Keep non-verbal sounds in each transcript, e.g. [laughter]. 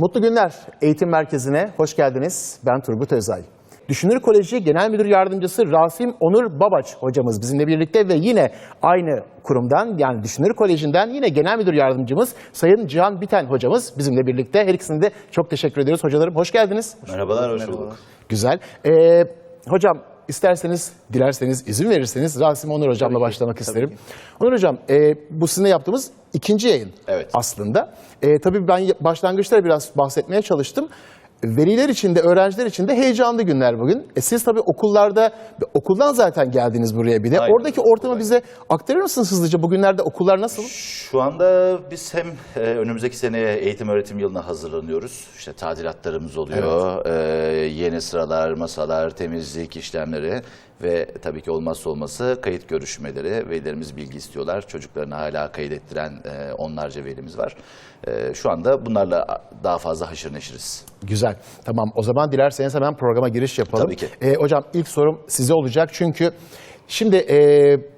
Mutlu günler eğitim merkezine hoş geldiniz. Ben Turgut Özay. Düşünür Koleji Genel Müdür Yardımcısı Rasim Onur Babaç hocamız bizimle birlikte ve yine aynı kurumdan yani Düşünür Koleji'nden yine Genel Müdür Yardımcımız Sayın Cihan Biten hocamız bizimle birlikte. Her ikisine de çok teşekkür ediyoruz. Hocalarım hoş geldiniz. Merhabalar, hoş bulduk. Güzel. Ee, hocam isterseniz, dilerseniz, izin verirseniz Rasim Onur hocamla başlamak isterim. Onur hocam, e, bu sizinle yaptığımız ikinci yayın Evet. aslında. E, tabii ben başlangıçta biraz bahsetmeye çalıştım. Veliler için de, öğrenciler için de heyecanlı günler bugün. E, siz tabii okullarda, okuldan zaten geldiniz buraya bir de. Aynen. Oradaki ortamı bize aktarır mısınız hızlıca? Bugünlerde okullar nasıl? Şu anda biz hem e, önümüzdeki seneye eğitim öğretim yılına hazırlanıyoruz. İşte tadilatlarımız oluyor. E, yeni sıralar, masalar, temizlik işlemleri ve tabii ki olmazsa olması kayıt görüşmeleri. Velilerimiz bilgi istiyorlar. Çocuklarını hala kaydettiren e, onlarca velimiz var. E, şu anda bunlarla daha fazla haşır neşiriz. Güzel. Tamam o zaman dilerseniz hemen programa giriş yapalım. Tabii ki. Ee, hocam ilk sorum size olacak çünkü şimdi e,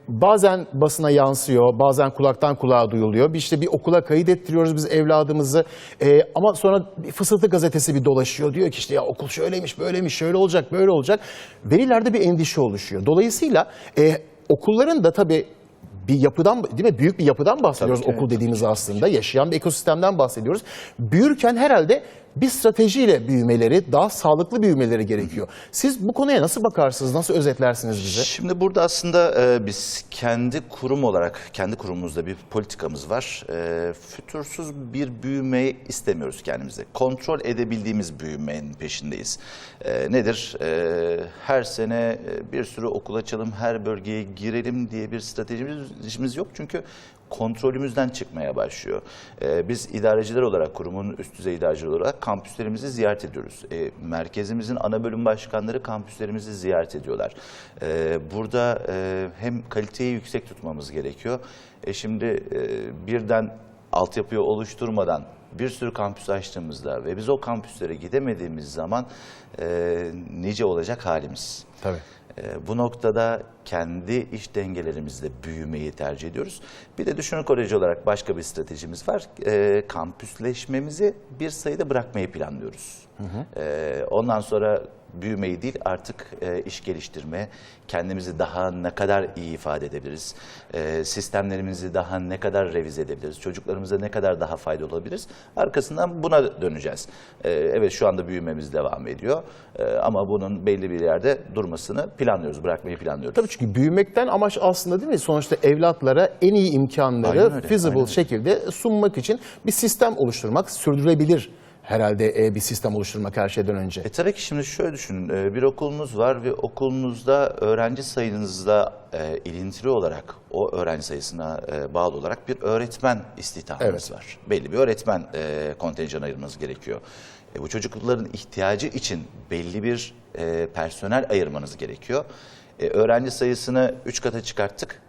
bazen basına yansıyor, bazen kulaktan kulağa duyuluyor. Bir işte bir okula kayıt ettiriyoruz biz evladımızı E, ama sonra bir fısıltı gazetesi bir dolaşıyor. Diyor ki işte ya okul şöyleymiş, böyleymiş, şöyle olacak, böyle olacak. Velilerde bir endişe oluşuyor. Dolayısıyla e, okulların da tabii bir yapıdan değil mi? Büyük bir yapıdan bahsediyoruz okul dediğimiz aslında. Yaşayan bir ekosistemden bahsediyoruz. Büyürken herhalde bir stratejiyle büyümeleri, daha sağlıklı büyümeleri gerekiyor. Siz bu konuya nasıl bakarsınız? Nasıl özetlersiniz bize? Şimdi burada aslında e, biz kendi kurum olarak, kendi kurumumuzda bir politikamız var. E, fütursuz bir büyüme istemiyoruz kendimize. Kontrol edebildiğimiz büyümenin peşindeyiz. E, nedir? E, her sene e, bir sürü okul açalım, her bölgeye girelim diye bir stratejimiz yok. Çünkü kontrolümüzden çıkmaya başlıyor. Ee, biz idareciler olarak, kurumun üst düzey idareciler olarak kampüslerimizi ziyaret ediyoruz. Ee, merkezimizin ana bölüm başkanları kampüslerimizi ziyaret ediyorlar. Ee, burada e, hem kaliteyi yüksek tutmamız gerekiyor. E şimdi e, birden altyapıyı oluşturmadan bir sürü kampüs açtığımızda ve biz o kampüslere gidemediğimiz zaman e, nice olacak halimiz. Tabii. E, bu noktada kendi iş dengelerimizle büyümeyi tercih ediyoruz. Bir de Düşünür Koleji olarak başka bir stratejimiz var. E, kampüsleşmemizi bir sayıda bırakmayı planlıyoruz. E, ondan sonra büyümeyi değil artık e, iş geliştirme, kendimizi daha ne kadar iyi ifade edebiliriz, e, sistemlerimizi daha ne kadar revize edebiliriz, çocuklarımıza ne kadar daha faydalı olabiliriz. Arkasından buna döneceğiz. E, evet şu anda büyümemiz devam ediyor E, ama bunun belli bir yerde durmasını planlıyoruz, bırakmayı planlıyoruz. Tabii çünkü büyümekten amaç aslında değil mi? Sonuçta evlatlara en iyi imkanları Aynen öyle, feasible aynen öyle. şekilde sunmak için bir sistem oluşturmak, sürdürülebilir herhalde e, bir sistem oluşturmak her şeyden önce. E tabii ki şimdi şöyle düşünün. e, Bir okulunuz var ve okulunuzda öğrenci sayınızla e, ilintili olarak o öğrenci sayısına e, bağlı olarak bir öğretmen istihdamınız Evet. var. Belli bir öğretmen e, kontenjanı ayırmanız gerekiyor. E, bu çocukların ihtiyacı için belli bir e, personel ayırmanız gerekiyor. E, öğrenci sayısını 3 kata çıkarttık.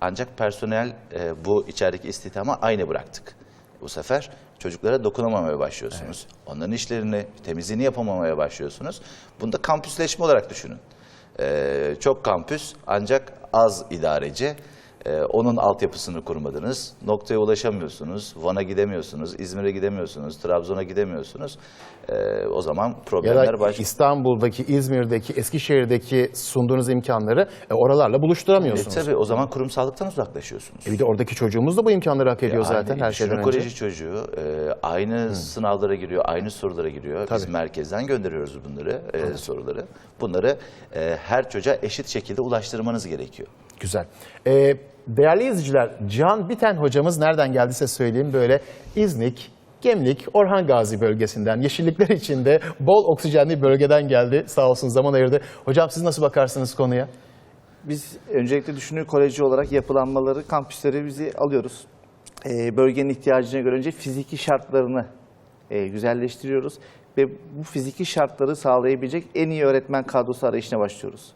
Ancak personel e, bu içerideki istihdama aynı bıraktık. Bu sefer çocuklara dokunamamaya başlıyorsunuz. Onların işlerini, temizliğini yapamamaya başlıyorsunuz. Bunu da kampüsleşme olarak düşünün. E, çok kampüs ancak az idareci. E, onun altyapısını kurmadınız. Noktaya ulaşamıyorsunuz. Van'a gidemiyorsunuz. İzmir'e gidemiyorsunuz. Trabzon'a gidemiyorsunuz. E, o zaman Ya problemler da başlıyor. İstanbul'daki, İzmir'deki, Eskişehir'deki sunduğunuz imkanları e, oralarla E, buluşturamıyorsunuz. tabii o zaman kurumsallıktan uzaklaşıyorsunuz. E bir de oradaki çocuğumuz da bu imkanları hak ediyor zaten Aynı her şeyden önce. Koleji çocuğu e, aynı sınavlara giriyor, aynı sorulara giriyor. Biz Tabii. merkezden gönderiyoruz bunları, e, soruları. Bunları e, her çocuğa eşit şekilde ulaştırmanız gerekiyor. Güzel. Ee, değerli izleyiciler, Can Biten hocamız nereden geldiyse söyleyeyim böyle İznik, Gemlik, Orhan Gazi bölgesinden, yeşillikler içinde bol oksijenli bölgeden geldi. Sağ olsun zaman ayırdı. Hocam siz nasıl bakarsınız konuya? Biz öncelikle Düşünür Koleji olarak yapılanmaları, kampüsleri bizi alıyoruz. Ee, bölgenin ihtiyacına göre önce fiziki şartlarını e, güzelleştiriyoruz ve bu fiziki şartları sağlayabilecek en iyi öğretmen kadrosu arayışına başlıyoruz.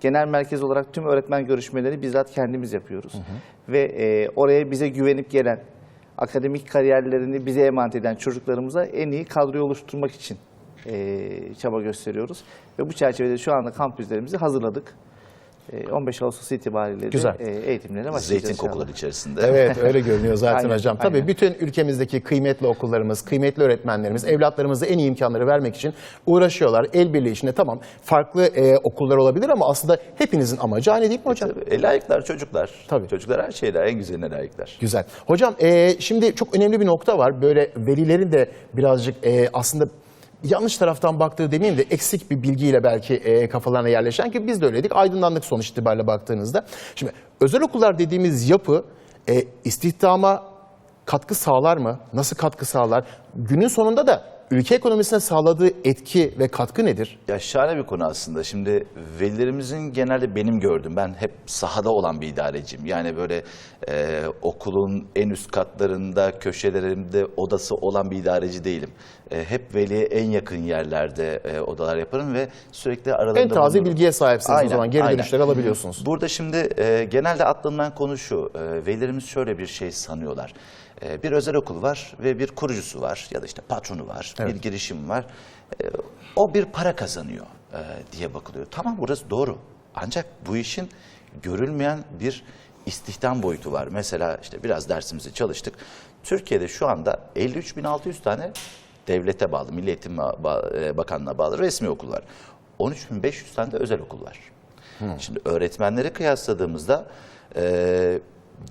Genel merkez olarak tüm öğretmen görüşmeleri bizzat kendimiz yapıyoruz. Ve e, oraya bize güvenip gelen, akademik kariyerlerini bize emanet eden çocuklarımıza en iyi kadroyu oluşturmak için e, çaba gösteriyoruz. Ve bu çerçevede şu anda kampüslerimizi hazırladık. E, 15 Ağustos itibariyle de Güzel. e, eğitimlere başlayacağız. Zeytin kokuları içerisinde. Evet öyle görünüyor zaten [laughs] Aynen, hocam. Tabii aynen. bütün ülkemizdeki kıymetli okullarımız, kıymetli öğretmenlerimiz evlatlarımıza en iyi imkanları vermek için uğraşıyorlar. El birliği içinde tamam farklı e, okullar olabilir ama aslında hepinizin amacı aynı değil mi hocam? Tabii, e, layıklar çocuklar. Tabii. Çocuklar her şeyler en güzeline layıklar. Güzel. Hocam e, şimdi çok önemli bir nokta var. Böyle velilerin de birazcık e, aslında yanlış taraftan baktığı demeyeyim de eksik bir bilgiyle belki e, kafalarına yerleşen ki biz de öyleydik. Aydınlandık sonuç itibariyle baktığınızda. Şimdi özel okullar dediğimiz yapı e, istihdama katkı sağlar mı? Nasıl katkı sağlar? Günün sonunda da ülke ekonomisine sağladığı etki ve katkı nedir? Ya şahane bir konu aslında. Şimdi velilerimizin genelde benim gördüğüm, ben hep sahada olan bir idareciyim. Yani böyle e, okulun en üst katlarında, köşelerinde odası olan bir idareci değilim. E, hep veliye en yakın yerlerde e, odalar yaparım ve sürekli aralarında En taze bulunurum. bilgiye sahipsiniz o Aynen, zaman. Geri aynen. dönüşleri alabiliyorsunuz. Burada şimdi e, genelde atlanılan konu şu. E, velilerimiz şöyle bir şey sanıyorlar. E, bir özel okul var ve bir kurucusu var ya da işte patronu var, bir girişim var. E, o bir para kazanıyor e, diye bakılıyor. Tamam burası doğru. Ancak bu işin görülmeyen bir istihdam boyutu var. Mesela işte biraz dersimizi çalıştık. Türkiye'de şu anda 53.600 tane devlete bağlı, Milli Eğitim e, Bakanlığı'na bağlı resmi okul var. 13.500 tane de özel okul var. Şimdi öğretmenleri kıyasladığımızda e,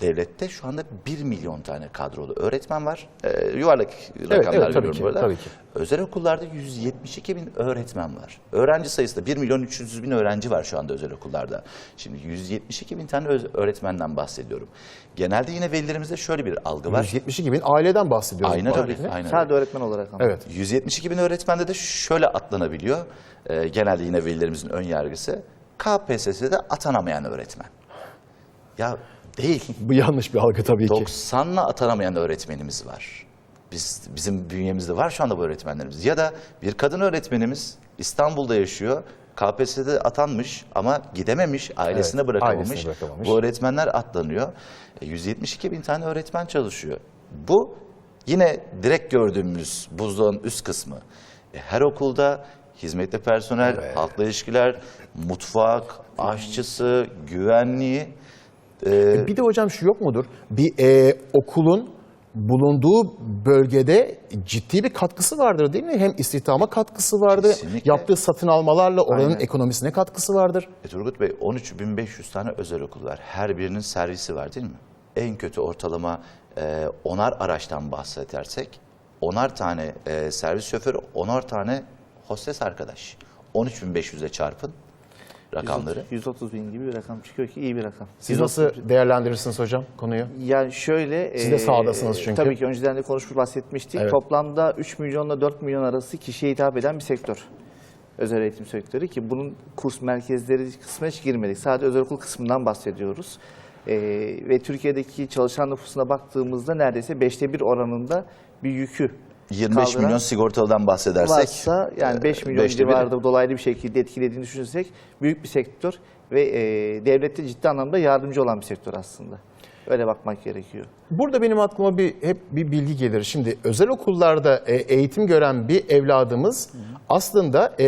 devlette şu anda 1 milyon tane kadrolu öğretmen var. E, yuvarlak rakamlar evet, tabii veriyorum ki, burada. tabii ki. Özel okullarda 172 bin öğretmen var. Öğrenci sayısı da 1 milyon 300 bin öğrenci var şu anda özel okullarda. Şimdi 172 bin tane öğretmenden bahsediyorum. Genelde yine velilerimizde şöyle bir algı var. 172 bin aileden bahsediyoruz. Aynen öyle. Aynen. Sadece öğretmen olarak ama. Evet. 172 bin öğretmende de şöyle atlanabiliyor. Ee, genelde yine velilerimizin ön yargısı. KPSS'de atanamayan öğretmen. Ya değil. [laughs] Bu yanlış bir algı tabii ki. 90'la atanamayan öğretmenimiz var. Biz bizim bünyemizde var şu anda bu öğretmenlerimiz. Ya da bir kadın öğretmenimiz İstanbul'da yaşıyor. KPSS'de atanmış ama gidememiş, ailesine Evet, bırakamamış. ailesine bırakamamış. Bu öğretmenler atlanıyor. E, 172 bin tane öğretmen çalışıyor. Bu yine direkt gördüğümüz buzdağın üst kısmı. E, her okulda hizmetli personel, halkla ilişkiler, mutfak, aşçısı, güvenliği. E, Bir de hocam şu yok mudur? Bir e, okulun bulunduğu bölgede ciddi bir katkısı vardır değil mi? Hem istihdama katkısı vardır, Kesinlikle. yaptığı satın almalarla oranın Aynen. ekonomisine katkısı vardır. E Turgut Bey 13.500 tane özel okul var. Her birinin servisi var değil mi? En kötü ortalama e, onar araçtan bahsedersek onar tane e, servis şoförü, onar tane hostes arkadaş. 13.500'e çarpın rakamları. 130 bin gibi bir rakam çıkıyor ki iyi bir rakam. Siz nasıl değerlendirirsiniz hocam konuyu? Yani şöyle... Siz de eee, sahadasınız çünkü. Tabii ki önceden de konuşmuş bahsetmiştik. Evet. Toplamda 3 milyonla 4 milyon arası kişiye hitap eden bir sektör. Özel eğitim sektörü ki bunun kurs merkezleri kısmına hiç girmedik. Sadece özel okul kısmından bahsediyoruz. Eee, ve Türkiye'deki çalışan nüfusuna baktığımızda neredeyse beşte bir oranında bir yükü 25 kaldıran milyon sigortalıdan bahsedersek. varsa yani e, 5 milyon beşte biri. civarında dolaylı bir şekilde etkilediğini düşünürsek büyük bir sektör ve e, devlette ciddi anlamda yardımcı olan bir sektör aslında. Öyle bakmak gerekiyor. Burada benim aklıma bir hep bir bilgi gelir. Şimdi özel okullarda e, eğitim gören bir evladımız aslında e,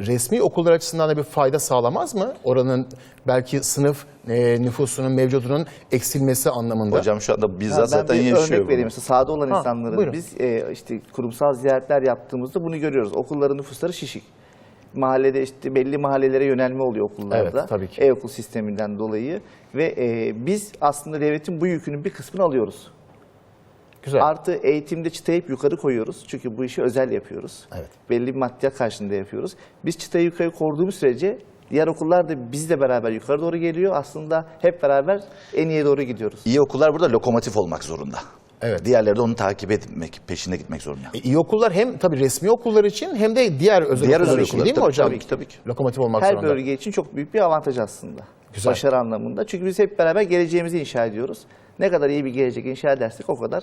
resmi okullar açısından da bir fayda sağlamaz mı? Oranın belki sınıf e, nüfusunun mevcudunun eksilmesi anlamında. Hocam şu anda bizzat ben zaten bir yaşıyor örnek bunu. vereyim. Mesela sahada olan Ha, insanların buyurun. biz e, işte kurumsal ziyaretler yaptığımızda bunu görüyoruz. Okulların nüfusları şişik. Mahallede işte belli mahallelere yönelme oluyor okullarda. Evet, tabii ki. E-okul sisteminden dolayı ve e, biz aslında devletin bu yükünün bir kısmını alıyoruz. Güzel. Artı eğitimde çıtayı hep yukarı koyuyoruz. Çünkü bu işi özel yapıyoruz. Evet. Belli bir maddiyat karşılığında yapıyoruz. Biz çıtayı yukarı koyduğumuz sürece diğer okullar da bizle beraber yukarı doğru geliyor. Aslında hep beraber en iyiye doğru gidiyoruz. İyi okullar burada lokomotif olmak zorunda. Evet. Diğerleri de onu takip etmek, peşinde gitmek zorunda. E, iyi okullar hem tabii resmi okullar için hem de diğer özel Diğer okullar özel için okullar, değil mi hocam? tabii ki, tabii ki. Lokomotif olmak Her zorunda. bölge için çok büyük bir avantaj aslında. Güzel. Başarı anlamında. Çünkü biz hep beraber geleceğimizi inşa ediyoruz. Ne kadar iyi bir gelecek inşa edersek o kadar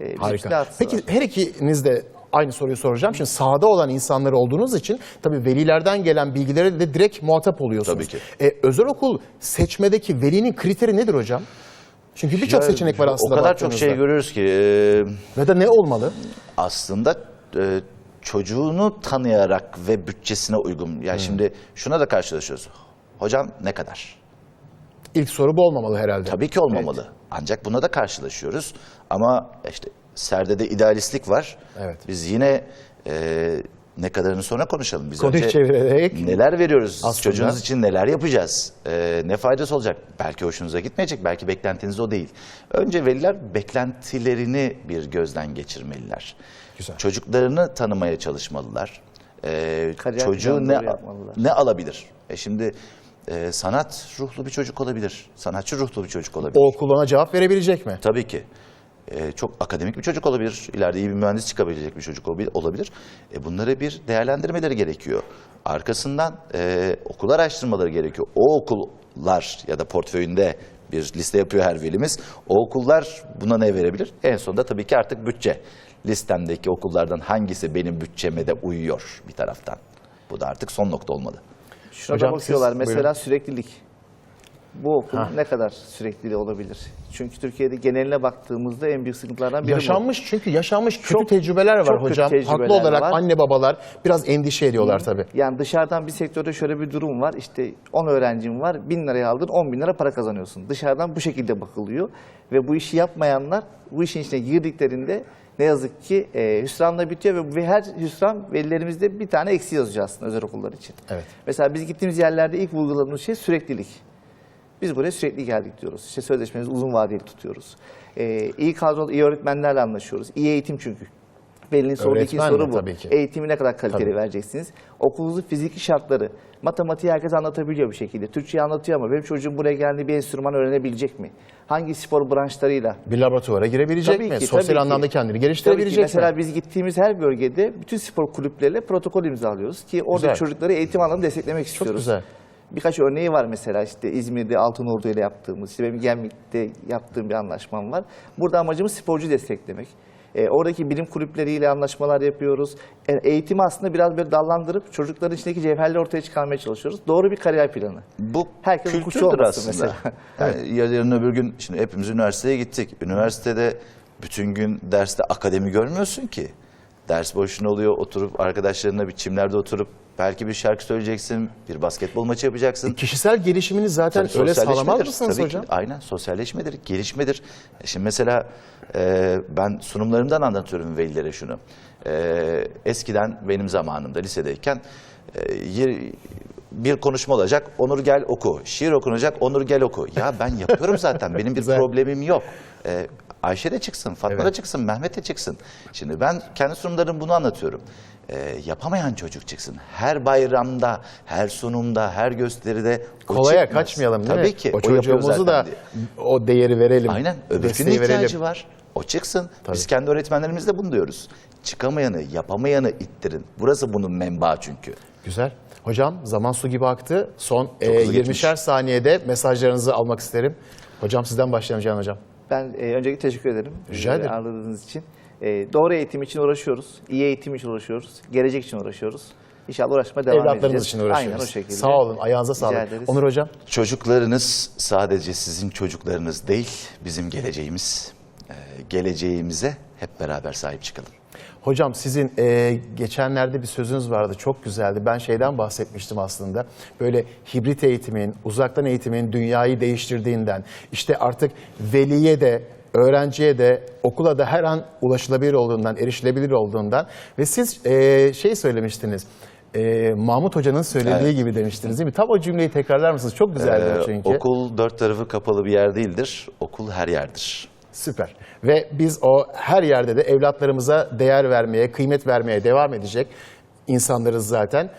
e, Harika. Peki var. her ikiniz de aynı soruyu soracağım. Şimdi sahada olan insanlar olduğunuz için tabii velilerden gelen bilgilere de direkt muhatap oluyorsunuz. Tabii ki. E, özel okul seçmedeki velinin kriteri nedir hocam? Çünkü birçok seçenek var aslında O kadar çok şey görüyoruz ki. e, Ve de ne olmalı? aslında e, çocuğunu tanıyarak ve bütçesine uygun. Yani şimdi şuna da karşılaşıyoruz. Hocam ne kadar? İlk soru bu olmamalı herhalde. Tabii ki olmamalı. Ancak buna da karşılaşıyoruz. Ama işte Serde'de idealistlik var. Evet. Biz yine e, ne kadarını sonra konuşalım. Biz Konuyu önce çevirerek neler veriyoruz? Aslında- Çocuğunuz için neler yapacağız? E, ne faydası olacak? Belki hoşunuza gitmeyecek, belki beklentiniz o değil. Önce veliler beklentilerini bir gözden geçirmeliler. Güzel. Çocuklarını tanımaya çalışmalılar. E, Kariyer çocuğu ne, ne alabilir? E şimdi e, sanat ruhlu bir çocuk olabilir. Sanatçı ruhlu bir çocuk olabilir. o okul ona cevap verebilecek mi? Tabii ki. Ee, çok akademik bir çocuk olabilir. İleride iyi bir mühendis çıkabilecek bir çocuk olabil- olabilir. E, bunları bir değerlendirmeleri gerekiyor. Arkasından e, okul araştırmaları gerekiyor. O okullar ya da portföyünde bir liste yapıyor her velimiz. O okullar buna ne verebilir? En sonunda tabii ki artık bütçe. Listemdeki okullardan hangisi benim bütçeme de uyuyor bir taraftan. Bu da artık son nokta olmalı. Şuna Hocam bakıyorlar. siz Mesela buyurun. süreklilik. Bu okul ne kadar sürekli olabilir? Çünkü Türkiye'de geneline baktığımızda en büyük sıkıntılardan biri bu. Yaşanmış çünkü yaşanmış kötü Çok- tecrübeler var çok kötü hocam. tecrübeler Haklı olarak var. anne babalar biraz endişe ediyorlar tabii. Yani dışarıdan bir sektörde şöyle bir durum var. İşte 10 öğrencim var, 1000 liraya aldın, 10 bin lira para kazanıyorsun. Dışarıdan bu şekilde bakılıyor. Ve bu işi yapmayanlar bu işin içine girdiklerinde ne yazık ki e, hüsranla bitiyor ve, ve her hüsran velilerimizde bir tane eksi yazıyor aslında özel okullar için. Evet. Mesela biz gittiğimiz yerlerde ilk vurguladığımız şey süreklilik. Biz buraya sürekli geldik diyoruz. İşte sözleşmemizi uzun vadeli tutuyoruz. Ee, iyi kadrolu, iyi öğretmenlerle anlaşıyoruz. İyi eğitim çünkü. Öğretmen de soru bu. tabii ki. Eğitimi ne kadar kaliteli Tabii. vereceksiniz? Okulunuzun fiziki şartları. Matematiği herkes anlatabiliyor bir şekilde. Türkçeyi anlatıyor ama benim çocuğum buraya geldiğinde bir enstrüman öğrenebilecek mi? Hangi spor branşlarıyla? Bir laboratuvara girebilecek Tabii mi? ki, Sosyal tabii ki. anlamda kendini Tabii ki. geliştirebilecek Mesela mi? biz gittiğimiz her bölgede bütün spor kulüpleriyle protokol imzalıyoruz ki orada Güzel. çocukları eğitim alanında desteklemek istiyoruz. güzel. Birkaç örneği var mesela işte İzmir'de Altınordu ile yaptığımız, işte benim Gemlik'te yaptığım bir anlaşmam var. Burada amacımız sporcu desteklemek. E, oradaki bilim kulüpleriyle anlaşmalar yapıyoruz. E, eğitimi aslında biraz böyle dallandırıp çocukların içindeki cevherleri ortaya çıkarmaya çalışıyoruz. Doğru bir kariyer planı. Bu Herkes kültürdür aslında. mesela. [laughs] Yani yarın öbür gün şimdi hepimiz üniversiteye gittik. Üniversitede bütün gün derste akademi görmüyorsun ki. Ders boşuna oluyor. Oturup arkadaşlarına bir çimlerde oturup belki bir şarkı söyleyeceksin, bir basketbol maçı yapacaksın. Kişisel gelişimini zaten Tabii öyle sağlamaz mısınız Tabii hocam? Ki, aynen sosyalleşmedir, gelişmedir. E Şimdi mesela e, ben sunumlarımdan anlatıyorum velilere şunu. E, eskiden benim zamanımda lisedeyken e, bir konuşma olacak, Onur gel oku. Şiir okunacak, Onur gel oku. Ya ben yapıyorum zaten, benim bir [laughs] problemim yok. E, Ayşe de çıksın, Fatma da Evet. çıksın, Mehmet de çıksın. Şimdi ben kendi sunumlarımda bunu anlatıyorum. E, yapamayan çocuk çıksın. Her bayramda, her sunumda, her gösteride o Kolaya çıkmaz. kaçmayalım değil Tabii mi? ki. O yapıyor çocuğumuzu da diye. o değeri verelim. Aynen. Öbürkünün ihtiyacı verelim. var. O çıksın. Biz kendi öğretmenlerimizle bunu diyoruz. Çıkamayanı, yapamayanı ittirin. Burası bunun menbaı çünkü. Güzel. Hocam zaman su gibi aktı. Son e, hızlı 20'şer geçmiş. saniyede mesajlarınızı almak isterim. Hocam sizden başlayalım Cihan Hocam. Ben e, öncelikle teşekkür ederim. Rica Bizleri ederim. Ağırladığınız için. E, doğru eğitim için uğraşıyoruz. iyi eğitim için uğraşıyoruz. Gelecek için uğraşıyoruz. İnşallah uğraşmaya devam edeceğiz. Evlatlarımız için uğraşıyoruz. Aynen o şekilde. Sağ olun. Ayağınıza Rica sağlık. ederiz. Onur Hocam. Çocuklarınız sadece sizin çocuklarınız değil, bizim geleceğimiz. Ee, geleceğimize hep beraber sahip çıkalım. Hocam sizin e, geçenlerde bir sözünüz vardı çok güzeldi. Ben şeyden bahsetmiştim aslında. Böyle hibrit eğitimin, uzaktan eğitimin dünyayı değiştirdiğinden, işte artık veliye de öğrenciye de okula da her an ulaşılabilir olduğundan, erişilebilir olduğundan ve siz e, şey söylemiştiniz. E, Mahmut Hoca'nın söylediği Evet. gibi demiştiniz değil mi? Tam o cümleyi tekrarlar mısınız? Çok güzeldi Ee, çünkü. okul dört tarafı kapalı bir yer değildir. Okul her yerdir. Süper. Ve biz o her yerde de evlatlarımıza değer vermeye, kıymet vermeye devam edecek insanlarız zaten.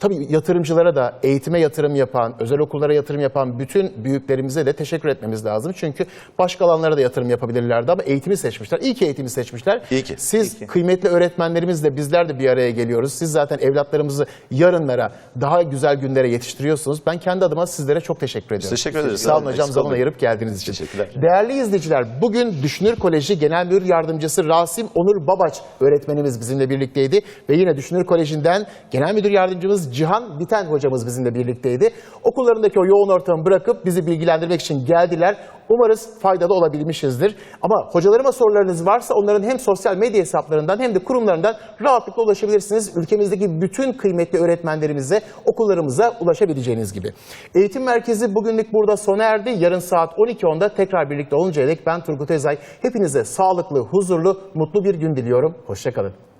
Tabii yatırımcılara da eğitime yatırım yapan, özel okullara yatırım yapan bütün büyüklerimize de teşekkür etmemiz lazım. Çünkü başka alanlara da yatırım yapabilirlerdi ama eğitimi seçmişler. İyi ki eğitimi seçmişler. İyi ki. Siz İyi ki. kıymetli öğretmenlerimizle bizler de bir araya geliyoruz. Siz zaten evlatlarımızı yarınlara, daha güzel günlere yetiştiriyorsunuz. Ben kendi adıma sizlere çok teşekkür ediyorum. teşekkür ederiz. Sağ olun hocam zaman ayırıp geldiğiniz için. Teşekkürler. Değerli izleyiciler, bugün Düşünür Koleji Genel Müdür Yardımcısı Rasim Onur Babaç öğretmenimiz bizimle birlikteydi. Ve yine Düşünür Koleji'nden Genel Müdür Yardımcımız Cihan Biten hocamız bizimle birlikteydi. Okullarındaki o yoğun ortamı bırakıp bizi bilgilendirmek için geldiler. Umarız faydalı olabilmişizdir. Ama hocalarıma sorularınız varsa onların hem sosyal medya hesaplarından hem de kurumlarından rahatlıkla ulaşabilirsiniz. Ülkemizdeki bütün kıymetli öğretmenlerimize, okullarımıza ulaşabileceğiniz gibi. Eğitim Merkezi bugünlük burada sona erdi. Yarın saat 12.10'da tekrar birlikte oluncaya dek ben Turgut Özay. Hepinize sağlıklı, huzurlu, mutlu bir gün diliyorum. Hoşçakalın.